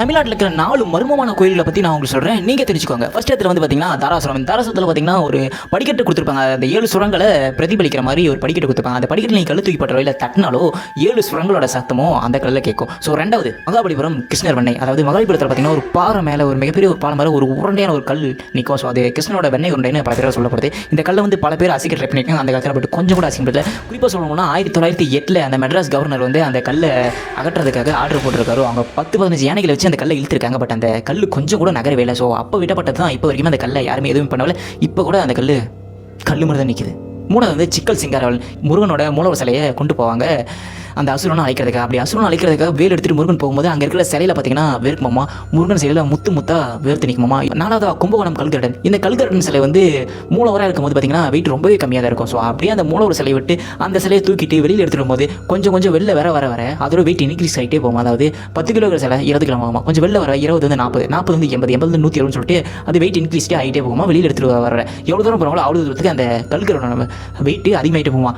தமிழ்நாட்டில் இருக்கிற நாலு மர்மமான கோயில்களை பற்றி நான் உங்களுக்கு சொல்கிறேன் நீங்கள் தெரிஞ்சுக்கோங்க. ஃபர்ஸ்ட் இடத்துல வந்து பார்த்தீங்கன்னா தாராசுரம். இந்த தாராசுரத்தில் பார்த்தீங்கன்னா ஒரு படிக்கட்டு கொடுத்துருப்பாங்க. அந்த ஏழு சுரங்களை பிரதிபலிக்கிற மாதிரி ஒரு படிக்கட்டு கொடுத்துருப்பாங்க. அந்த படிக்கட்டு நீங்கள் கல்லு தூக்கி இல்லை தட்டினாலோ ஏழு சுரங்களோட சத்தமோ அந்த கல்லில் கேட்கும். ஸோ ரெண்டாவது மகாபலிபுரம் கிருஷ்ணர் வெண்ணெய். அதாவது மகாபலிபுரத்தில் பார்த்தீங்கன்னா ஒரு பாறை மேலே ஒரு மிகப்பெரிய ஒரு பாறை மேலே ஒரு உருண்டையான ஒரு கல் நிற்கும் ஸோ அது கிருஷ்ணனோட வெண்ணெய் உருண்டைன்னு பல பேர் சொல்லப்படுது. இந்த கல்லை வந்து பல பேர் அசிக்க ட்ரை பண்ணியிருக்காங்க. அந்த காலத்தில் பட் கொஞ்சம் கூட அசிங்கப்படல குறிப்பாக சொல்லணும்னா ஆயிரத்தி தொள்ளாயிரத்தி எட்டில் அந்த மெட்ராஸ் கவர்னர் வந்து அந்த கல்லை அகற்றுறதுக்காக ஆர்டர் போட்டிருக்காரு. அவங்க பத்து பதினஞ்சு யானைகளை வச்சு அந்த கல்லை இழுத்துருக்காங்க. பட் அந்த கல் கொஞ்சம் கூட நகரவே இல்லை. ஸோ அப்போ விடப்பட்டது தான் இப்போ வரைக்கும் அந்த கல்லை யாருமே எதுவும் பண்ணவில்லை. இப்போ கூட அந்த கல் கல் மட்டும் தான் நிற்கிது மூணாவது வந்து சிக்கல் சிங்காரவள். முருகனோட மூலவர் சிலையை கொண்டு போவாங்க. அந்த அசுரனை அழைக்கிறதுக்காக அப்படி அசுரனை அழைக்கிறதுக்காக வேல் எடுத்துட்டு முருகன் போகும்போது அங்கே இருக்கிற சிலையில் பார்த்தீங்கன்னா வேர்க்குமாமா முருகன் சிலையில் முத்து முத்தா வேர்த்து நிற்குமாமா நாலாவது கும்பகோணம் கல்கரடன். இந்த கல்கரடன் சிலை வந்து மூலவராக இருக்கும்போது பார்த்தீங்கன்னா வெயிட் ரொம்பவே கம்மியாக தான் இருக்கும். ஸோ அப்படியே அந்த மூலவர் சிலையை விட்டு அந்த சிலையை தூக்கிட்டு வெளியில் எடுத்துகிட்டு போது கொஞ்சம் கொஞ்சம் வெளில வர வர வர அதோட வெயிட் இன்க்ரீஸ் ஆகிட்டே போகும். அதாவது பத்து கிலோ சிலை இருபது கிலோ ஆகும் கொஞ்சம் வெளில வர இருபது வந்து நாற்பது நாற்பது வந்து எண்பது எண்பது வந்து நூற்றி சொல்லிட்டு அது வெயிட் இன்க்ரீஸ்டே ஆகிட்டே போகுமா? வெளியில் எடுத்துகிட்டு வர எவ்வளோ தூரம் போகிறாங்களோ அவ்வளோ தூரத்துக்கு அந்த கல்கரனோட வெயிட்டு அதிகமாகிட்டே போகுமா?